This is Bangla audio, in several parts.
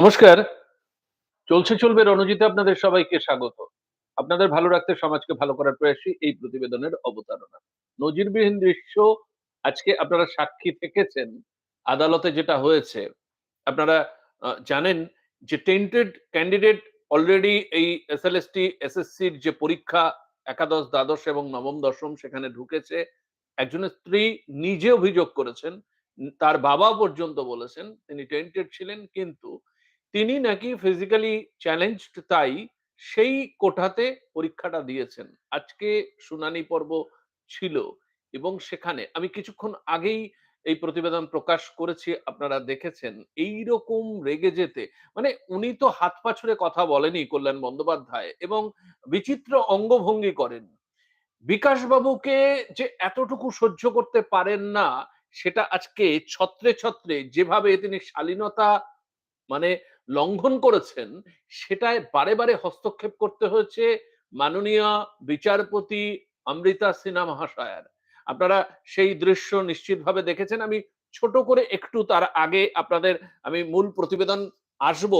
নমস্কার। চলছে, চলবে রণজিতে আপনাদের সবাইকে স্বাগত। আপনাদের ভালো রাখতে সমাজকে ভালো করার প্রয়াসই এই প্রতিবেদনের অবতারণা। নজিরবিহীন দৃশ্য আজকে আপনারা সাক্ষী থেকেছেন। আদালতে যেটা হয়েছে, আপনারা জানেন যে টেন্টেড ক্যান্ডিডেট অলরেডি এই এস এসএলএসটি এসএসসির যে পরীক্ষা, একাদশ, দ্বাদশ এবং নবম, দশম সেখানে ঢুকেছে। একজনের স্ত্রী নিজে অভিযোগ করেছেন, তার বাবা পর্যন্ত বলেছেন, তিনি টেন্টেড ছিলেন, কিন্তু তিনি নাকি ফিজিক্যালি চ্যালেঞ্জড তাই সেই কোঠাতে পরীক্ষাটা দিয়েছেন। আজকে শুনানি পর্ব ছিল এবং সেখানে আমি কিছুক্ষণ আগেই এই প্রতিবেদন প্রকাশ করেছি, আপনারা দেখেছেন। এই রকম রেগে যেতে মানে উনি তো হাত পা ছুড়ে কথা বলেনি কল্যাণ বন্দ্যোপাধ্যায় এবং বিচিত্র অঙ্গভঙ্গি করেন। বিকাশ বাবুকে যে এতটুকু সহ্য করতে পারেন না, সেটা আজকে ছত্রে ছত্রে যেভাবে তিনি শালীনতা মানে লঙ্ঘন করেছেন, সেটায় বারে বারে হস্তক্ষেপ করতে হয়েছে মাননীয় বিচারপতি অমৃতা সিনহা মহাশয়ার। আপনারা সেই দৃশ্য নিশ্চিতভাবে দেখেছেন। আমি ছোট করে একটু তার আগে আপনাদের, আমি মূল প্রতিবেদন আসব,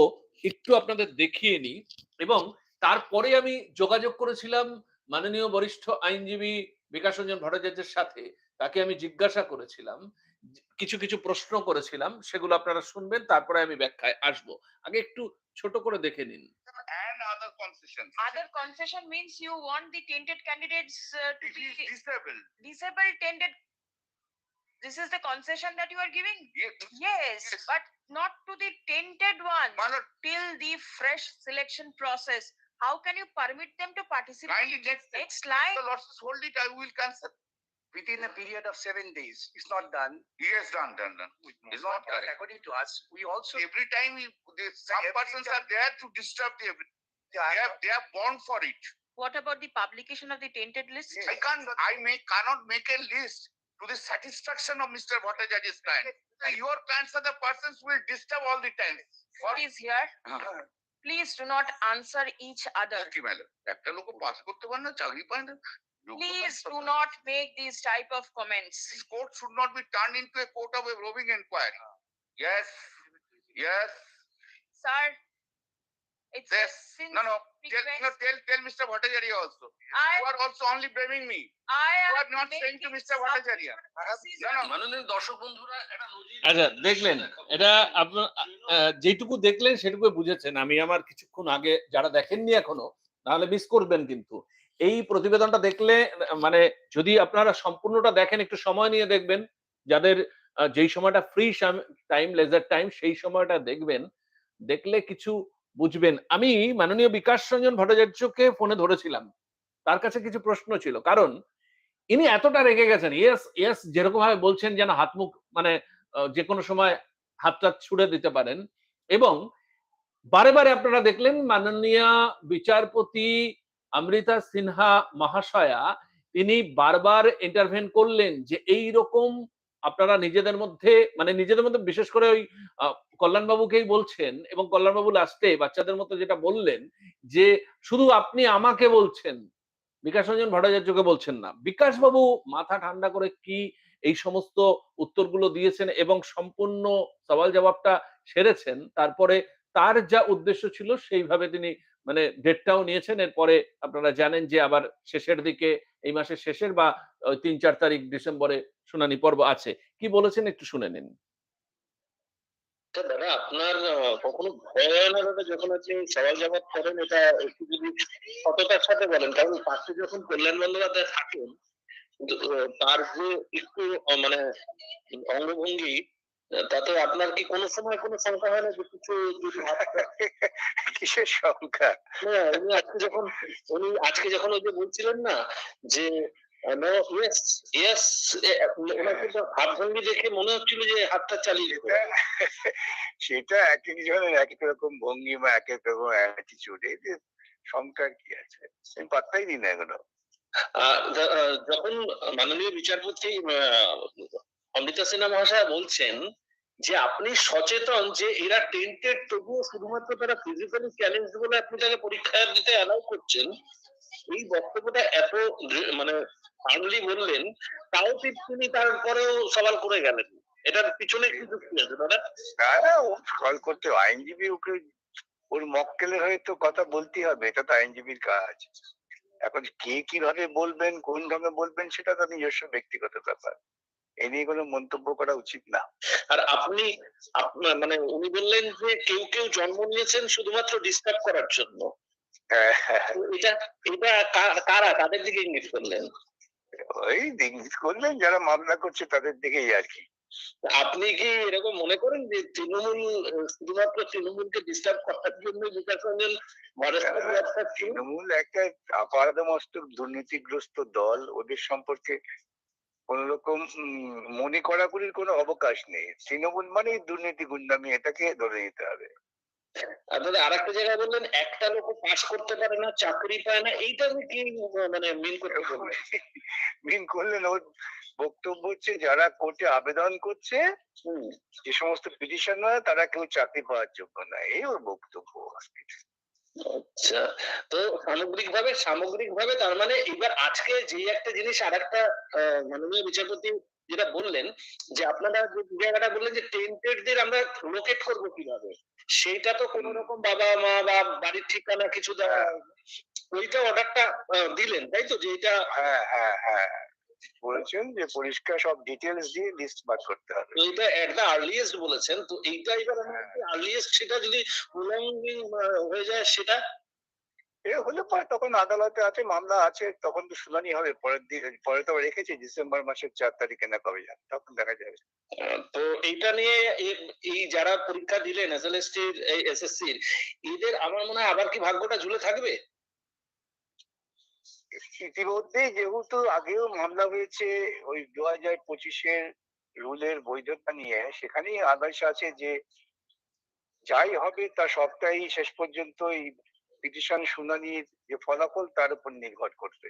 একটু আপনাদের দেখিয়ে নিই। এবং তারপরে আমি যোগাযোগ করেছিলাম মাননীয় বরিষ্ঠ আইনজীবী বিকাশ রঞ্জন ভট্টাচার্যের সাথে, তাকে আমি জিজ্ঞাসা করেছিলাম কিছু কিছু প্রশ্ন করেছিলাম সেগুলো আপনারা শুনবেন তারপরে আমি ব্যাখ্যায় আসব আগে একটু ছোট করে দেখে নিন and other. Other concession means you want the tainted candidates uh, to It be is disabled. disabled tainted. This is the concession that you are giving? Yes. Yes, Yes. but not to the tainted one. My lord, Till the fresh selection process. How can you permit them to participate? kindly next, Next line. the lords hold it, I will cancel. within a period of seven days. It's not done. Yes, done, done, done. It's not But correct. According to us, we also. Every time we, the- some every persons are time- there to disturb the, every- They they are are, they are born for it. What about the publication of the tainted list? Yes. I can't, I may, cannot make a list to the satisfaction of Mr. Bhattacharya's client. Your clients are the persons who will disturb all the time. For- Please here, হ্যাঁ, please do not answer each other. কি ম্যাডাম একটা লোক পাস করতে পারে না চাকরি পায় না যোগ্যতা Please do not make these type of comments. This court should not be turned into a court of a roving inquiry. Yes, yes, Sir, it's yes. No, no, tell, no, tell, tell Mr. Bhattacharya also. I, You are also only blaming me. I You are not saying to Mr. Bhattacharya. criticism. No, no, মাননীয় দর্শক বন্ধুরা আচ্ছা দেখলেন এটা আপনার যেটুকু দেখলেন সেটুকু বুঝেছেন আমি আমার কিছুক্ষণ আগে যারা দেখেননি এখনও তাহলে মিস করবেন কিন্তু এই প্রতিবেদনটা দেখলে মানে যদি আপনারা সম্পূর্ণটা দেখেন, একটু সময় নিয়ে দেখবেন। যাদের যেই সময়টা ফ্রি টাইম লেজার টাইম সেই সময়টা দেখবেন, দেখলে কিছু বুঝবেন। আমি মাননীয় বিকাশ রঞ্জন ভট্টাচার্যকে ফোনে ধরেছিলাম। তার কাছে কিছু প্রশ্ন ছিল। কারণ, ইনি এতটা রেগে গেছেন। ইয়েস ইয়েস যেরকম ভাবে বলছেন যেন হাত মুখ মানে যে কোনো সময় হাতটা ছুড়ে দিতে পারেন। এবং বারে বারে আপনারা দেখলেন মাননীয় বিচারপতি অমৃতা সিনহা মহাশয়া, তিনি বারবার ইন্টারভেন করলেন যে এই রকম আপনারা নিজেদের মধ্যে মানে নিজেদের মধ্যে বিশেষ করে ওই কল্যাণবাবুকেই বলছেন এবং কল্যাণবাবু লাস্টে বাচ্চাদের মতো যেটা বললেন যে শুধু আপনি আমাকে বলছেন, বিকাশ রঞ্জন ভট্টাচার্যকে বলছেন না। বিকাশ বাবু মাথা ঠান্ডা করে কি এই সমস্ত উত্তরগুলো দিয়েছেন এবং সম্পূর্ণ সওয়াল জবাবটা সেরেছেন, তারপরে তার যা উদ্দেশ্য ছিল সেইভাবে তিনি মানে ডেটটাও নিয়েছেন। এরপরে আপনারা জানেন যে আবার শেষের দিকে এই মাসের শেষের বা তিন চার তারিখ ডিসেম্বরে শুনানি পর্ব আছে। কি বলেছেন একটু শুনে নিন। আচ্ছা, দাদা আপনার কখনো ভয় হয় না দাদা যখন আপনি সওয়াল জবাব করেন এটা একটু যদি সততার সাথে বলেন কারণ পাশে যখন কল্যাণ বন্দ্যোপাধ্যায় থাকেন তার যে একটু মানে অঙ্গভঙ্গি তাতে আপনার কি কোনো সময় কোনো শঙ্কা হয় না যে কিছু কিসের না, উনি আজকে যখন উনি আজকে যখন ওই যে বলছিলেন না যে হাত ভঙ্গি দেখে মনে হচ্ছিল যে হাতটা চালিয়ে সেটা এক এক জনের এক এক রকম ভঙ্গিমা এক এক রকম অ্যাটিচিউড এই যে কি আছে? আমি পাত্তাই দিই না এগুলো আহ, যখন মাননীয় বিচারপতি অমৃতা সিনহা মহাশয় বলছেন যে আপনি সচেতন যে এরা টেন্টেড তবুও শুধুমাত্র তারা ফিজিক্যালি চ্যালেঞ্জ বলে আপনি তাকে পরীক্ষা দিতে অ্যালাউ করছেন, এই বক্তব্যটা এত মানে ফার্মলি বললেন, তাও তিনি তারপরেও সওয়াল করে গেলেন। এটার পিছনে কি যুক্তি আছে, দাদা? ও করতে, আইনজীবী ওকে, ওর মক্কেলের হয়ে তো কথা বলতেই হবে, এটা তো আইনজীবীর কাজ। এখন কে কীভাবে বলবেন, কোন ঢঙে বলবেন, সেটা তো নিজস্ব ব্যক্তিগত ব্যাপার। এ নিয়ে কোনো মন্তব্য করা উচিত না। আর আপনি আপনার মানে উনি বললেন যে কেউ কেউ জন্ম নিয়েছেন শুধুমাত্র ডিস্টার্ব করার জন্য। হ্যাঁ, এটা এটা কারা তাদের দিকে ইঙ্গিত করলেন? ওই ইঙ্গিত করলেন যারা মামলা করছে তাদের দিকেই আর কি। আপনি কি এরকম মনে করেন যে তৃণমূল শুধুমাত্র তৃণমূলকে ডিস্টার্ব করার জন্য বিকাশ রঞ্জন একটা তৃণমূল একটা আপাদমস্তক দুর্নীতিগ্রস্ত দল ওদের সম্পর্কে কোন রকম মনে করাকুরির কোনো অবকাশ নেই। তৃণমূল মানেই দুর্নীতি গুন্ডামি এটাকে ধরে নিতে হবে। আপনারা আর একটা জায়গায় বললেন একটা লোক পাস করতে পারে না চাকরি পায় না এইটা আমি কি মানে মিন করতে মিন করলেন ওর বক্তব্য হচ্ছে যারা কোর্টে আবেদন করছে। যে সমস্ত পিটিশনার তারা কেউ চাকরি পাওয়ার যোগ্য না। এই ওর বক্তব্য। আচ্ছা। তো সামগ্রিক ভাবে তার মানে এবার আজকে যে একটা জিনিস আর একটা মাননীয় বিচারপতি যেটা বললেন, যে আপনারা যে জায়গাটা বললেন যে টেন্টেডদের আমরা লোকেট করব কীভাবে? সেইটা তো কোন রকম বাবা মা বা বাড়ির ঠিকানা কিছু ওইটা অর্ডারটা দিলেন, তাই তো? যে এটা হ্যাঁ হ্যাঁ হ্যাঁ। বলেছেন যে পরিষ্কার সব ডিটেলস দিয়ে লিস্ট বার করতে হবে। এইটা একটা আর্লিয়েস্ট বলেছেন তো এইটা এবার আর্লিয়েস্ট সেটা যদি উলঙ্ঘন হয়ে যায় সেটা? এ হলে পরে তখন আদালতে আছে মামলা আছে তখন তো শুনানি হবে পরের দিন পরে তো রেখেছি ডিসেম্বর মাসের চার তারিখে না কবে যান তখন দেখা যাবে। তো এইটা নিয়ে এই যারা পরীক্ষা দিলেন এসএলএসটি এসএসসির এদের আমার মনে হয় আবার কি ভাগ্যটা ঝুলে থাকবে? ইতিমধ্যে যেহেতু আগেও মামলা হয়েছে ওই দু হাজার পঁচিশের রুলের বৈধতা নিয়ে সেখানেই আদেশ আছে যে যাই হবে তা সবটাই শেষ পর্যন্ত এই পিটিশন শুনানির যে ফলাফল তার উপর নির্ভর করবে।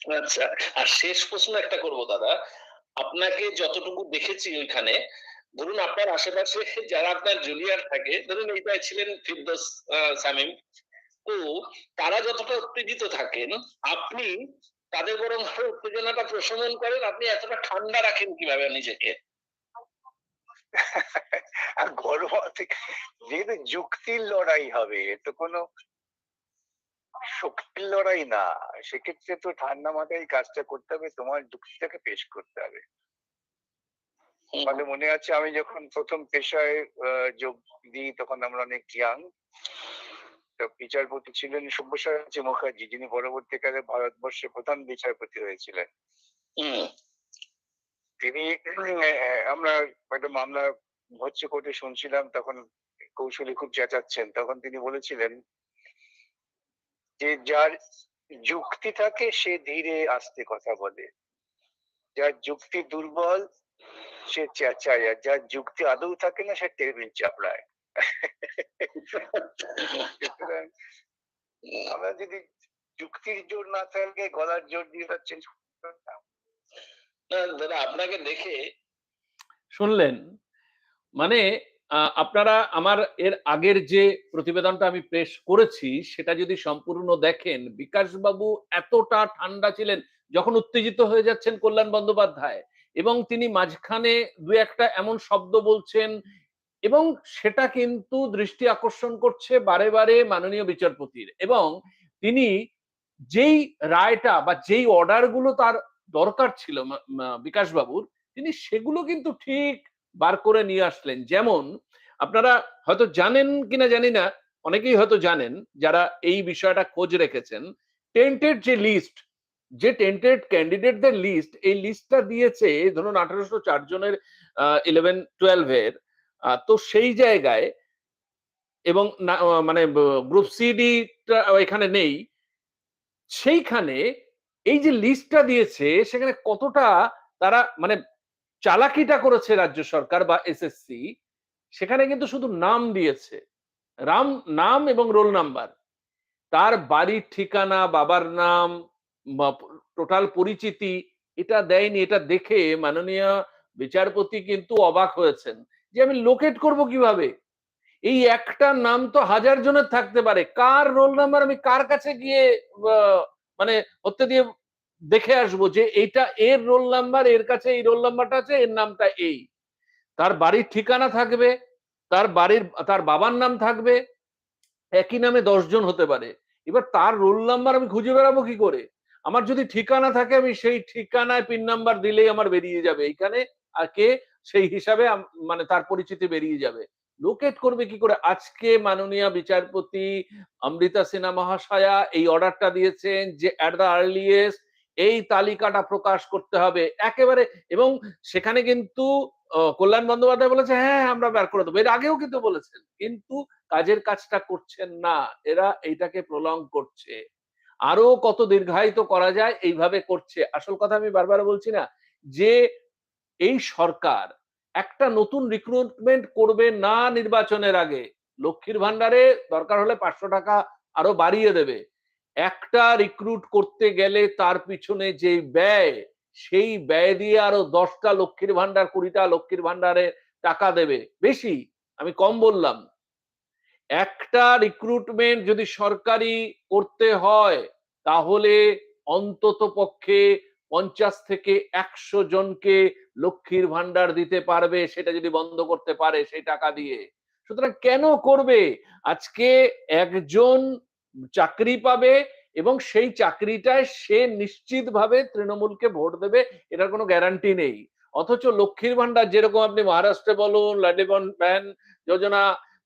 আচ্ছা আর শেষ প্রশ্ন একটা করব দাদা। আপনাকে যতটুকু দেখেছি ওইখানে ধরুন আপনার আশেপাশে যারা আপনার জুনিয়র থাকে ধরুন এইটাই ছিলেন ফিরদোস আহ, তো তারা যতটা উত্তেজিত থাকেন আপনি তাদের বরং আরও উত্তেজনাটা প্রশমন করেন আপনি এতটা ঠান্ডা রাখেন কীভাবে নিজেকে? আর থেকে যেহেতু যুক্তির লড়াই হবে তো কোনো শক্তির লড়াই না সেক্ষেত্রে তো ঠান্ডা মাথায় কাজটা করতে হবে তোমার যুক্তিটাকে পেশ করতে হবে। মানে মনে আছে আমি যখন প্রথম পেশায় যোগ দিই তখন আমরা অনেক ইয়াং বিচারপতি ছিলেন সব্যসাচী মুখার্জি যিনি পরবর্তীকালে ভারতবর্ষের প্রধান বিচারপতি হয়েছিলেন। তিনি আমরা একটা মামলা হচ্ছে কোর্টে শুনছিলাম তখন কৌশলী খুব চেঁচাচ্ছেন তখন তিনি বলেছিলেন যে যার যুক্তি থাকে সে ধীরে আস্তে কথা বলে। যার যুক্তি দুর্বল সে চেঁচায় আর যার যুক্তি আদৌ থাকে না সে টেবিল চাপড়ায়। সুতরাং আমরা যদি যুক্তির জোর না থাকে গলার জোর দিয়ে চেঞ্জ না, দাদা আপনাকে দেখে শুনলেন? মানে আপনারা আমার এর আগের যে প্রতিবেদনটা আমি পেশ করেছি সেটা যদি সম্পূর্ণ দেখেন বিকাশবাবু এতটা ঠান্ডা ছিলেন যখন উত্তেজিত হয়ে যাচ্ছেন কল্যাণ বন্দ্যোপাধ্যায় এবং তিনি মাঝখানে দু একটা এমন শব্দ বলছেন এবং সেটা কিন্তু দৃষ্টি আকর্ষণ করছে বারে বারে মাননীয় বিচারপতির এবং তিনি যেই রায়টা বা যেই অর্ডারগুলো তার দরকার ছিল বিকাশবাবুর, তিনি সেগুলো কিন্তু ঠিক বার করে নিয়ে আসলেন। যেমন আপনারা হয়তো জানেন কিনা জানি না, অনেকেই হয়তো জানেন যারা এই বিষয়টা খোঁজ রেখেছেন টেন্টেড যে লিস্ট যে টেন্টেড ক্যান্ডিডেটদের লিস্ট এই লিস্টটা দিয়েছে ধরুন আঠারোশো চার জনের ইলেভেন টুয়েলভের তো সেই জায়গায় এবং মানে গ্রুপ সিডি এখানে নেই, সেইখানে এই যে লিস্টটা দিয়েছে, সেখানে কতটা তারা মানে চালাকিটা করেছে রাজ্য সরকার বা এসএসসি সেখানে কিন্তু শুধু নাম দিয়েছে। রাম, নাম এবং রোল নাম্বার। তার বাড়ির ঠিকানা, বাবার নাম টোটাল পরিচিতি, এটা দেয়নি, এটা দেখে মাননীয় বিচারপতি কিন্তু অবাক হয়েছেন। যে আমি লোকেট করব কীভাবে? এই একটা নাম তো হাজার জনের থাকতে পারে। কার রোল নাম্বার আমি কার কাছে গিয়ে মানে হতে দিয়ে দেখে আসব যে এইটা এর রোল নাম্বার এর কাছে এই রোল নাম্বারটা আছে, এর নামটা এই। তার বাড়ির ঠিকানা থাকবে, তার বাড়ির, তার বাবার নাম থাকবে, একই নামে দশজন হতে পারে। এবার তার রোল নাম্বার আমি খুঁজে বেড়াবো কি করে? আমার যদি ঠিকানা থাকে, আমি সেই ঠিকানায় পিন নাম্বার দিলেই আমার বেরিয়ে যাবে। এইখানে আর কে? সেই হিসাবে মানে তার পরিচিতি বেরিয়ে যাবে। লোকেট করবে কি করে? আজকে মাননীয় বিচারপতি অমৃতা সিনহা মহাশয়া এই অর্ডারটা দিয়েছেন যে অ্যাট দ্য আর্লিয়েস্ট এই তালিকাটা প্রকাশ করতে হবে। একেবারে এবং সেখানে কিন্তু কল্যাণ বন্দ্যোপাধ্যায় বলেছে হ্যাঁ আমরা বের করে দেবো। এর আগেও কিন্তু বলেছেন, কিন্তু কাজের কাজটা করছেন না। এরা এইটাকে প্রলং করছে। আরও কত দীর্ঘায়িত করা যায়, এইভাবে করছে। আসল কথা আমি বারবার বলছি না যে এই সরকার একটা নতুন রিক্রুটমেন্ট করবে না নির্বাচনের আগে। লক্ষ্মীর ভান্ডারে দরকার হলে পাঁচশো টাকা আরও বাড়িয়ে দেবে। একটা রিক্রুট করতে গেলে তার পিছনে যে ব্যয়, সেই ব্যয় দিয়ে আরও দশটা লক্ষ্মীর ভান্ডার কুড়িটা লক্ষ্মীর ভান্ডারে টাকা দেবে। বেশি, আমি কম বললাম। একটা রিক্রুটমেন্ট যদি সরকারি করতে হয়, তাহলে অন্তত পক্ষে পঞ্চাশ থেকে একশো জনকে লক্ষ্মীর ভান্ডার দিতে পারবে, সেটা যদি বন্ধ করতে পারে সেই টাকা দিয়ে। সুতরাং কেন করবে? আজকে একজন চাকরি পাবে এবং সেই চাকরিটায় সে নিশ্চিতভাবে তৃণমূলকে ভোট দেবে, এটার কোনো গ্যারান্টি নেই। অথচ লক্ষ্মীর ভান্ডার যেরকম আপনি মহারাষ্ট্রে বলুন লাডিবন ব্যান যোজনা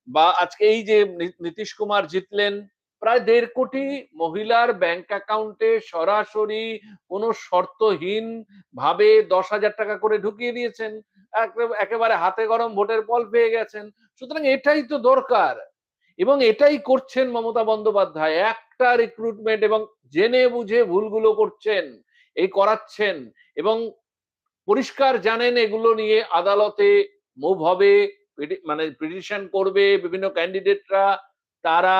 বা আজকে এই যে নীতিশ কুমার জিতলেন প্রায় দেড় কোটি মহিলার ব্যাংক অ্যাকাউন্টে সরাসরি কোনো শর্তহীন ভাবে দশ হাজার টাকা করে ঢুকিয়ে দিয়েছেন। একেবারে হাতে গরম ভোটের ফল পেয়ে গেছেন। সুতরাং এটাই তো দরকার। এবং এটাই করছেন মমতা বন্দ্যোপাধ্যায়। একটা রিক্রুটমেন্ট এবং জেনে বুঝে ভুলগুলো করছেন, এই করাচ্ছেন এবং পরিষ্কার জানেন এগুলো নিয়ে আদালতে মুভ হবে মানে পিটিশন করবে বিভিন্ন ক্যান্ডিডেটরা তারা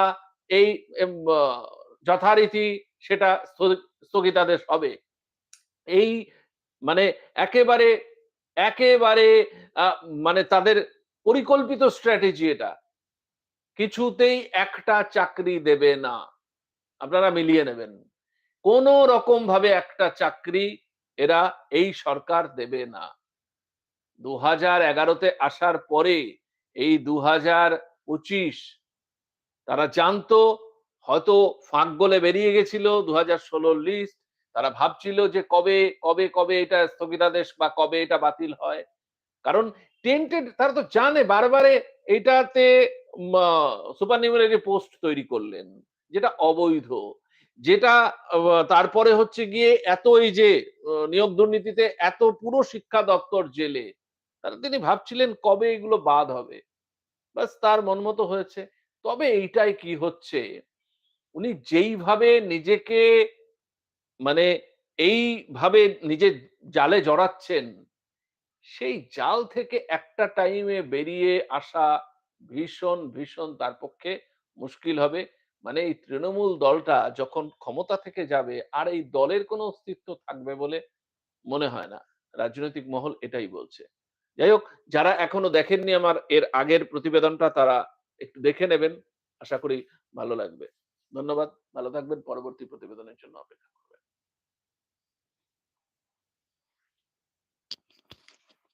এই যথারীতি সেটা স্থগি- স্থগিতাদেশ হবে। এই মানে একেবারে একেবারে মানে তাদের পরিকল্পিত স্ট্র্যাটেজি এটা। কিছুতেই একটা চাকরি দেবে না। আপনারা মিলিয়ে নেবেন। কোন রকম ভাবে একটা চাকরি এরা এই সরকার দেবে না। দু হাজার এগারোতে আসার পরে এই দু হাজার পঁচিশ তারা জানতো, হয়তো ফাঁক বলে বেরিয়ে গেছিল দু হাজার ষোলোর লিস্ট তারা ভাবছিল যে কবে কবে কবে এটা স্থগিতাদেশ বা কবে এটা বাতিল হয়। কারণ টেন্টেড তারা তো জানে বারবারে এটাতে সুপার নিউমারি পোস্ট তৈরি করলেন, যেটা অবৈধ। যেটা তারপরে হচ্ছে গিয়ে এত এই যে নিয়োগ দুর্নীতিতে এত পুরো শিক্ষা দপ্তর জেলে, তারা তিনি ভাবছিলেন কবে এগুলো বাদ হবে। বাস তার মন মতো হয়েছে। তবে এইটাই কি হচ্ছে? উনি যেইভাবে নিজেকে মানে এইভাবে নিজে জালে জড়াচ্ছেন, সেই জাল থেকে একটা টাইমে বেরিয়ে আসা ভীষণ ভীষণ তার পক্ষে মুশকিল হবে। মানে এই তৃণমূল দলটা যখন ক্ষমতা থেকে যাবে, আর এই দলের কোনো অস্তিত্ব থাকবে বলে মনে হয় না। রাজনৈতিক মহল এটাই বলছে। যাই হোক, যারা এখনও দেখেননি আমার এর আগের প্রতিবেদনটা, তারা একটু দেখে নেবেন। আশা করি ভালো লাগবে। ধন্যবাদ। ভালো থাকবেন। পরবর্তী প্রতিবেদনের জন্য অপেক্ষা।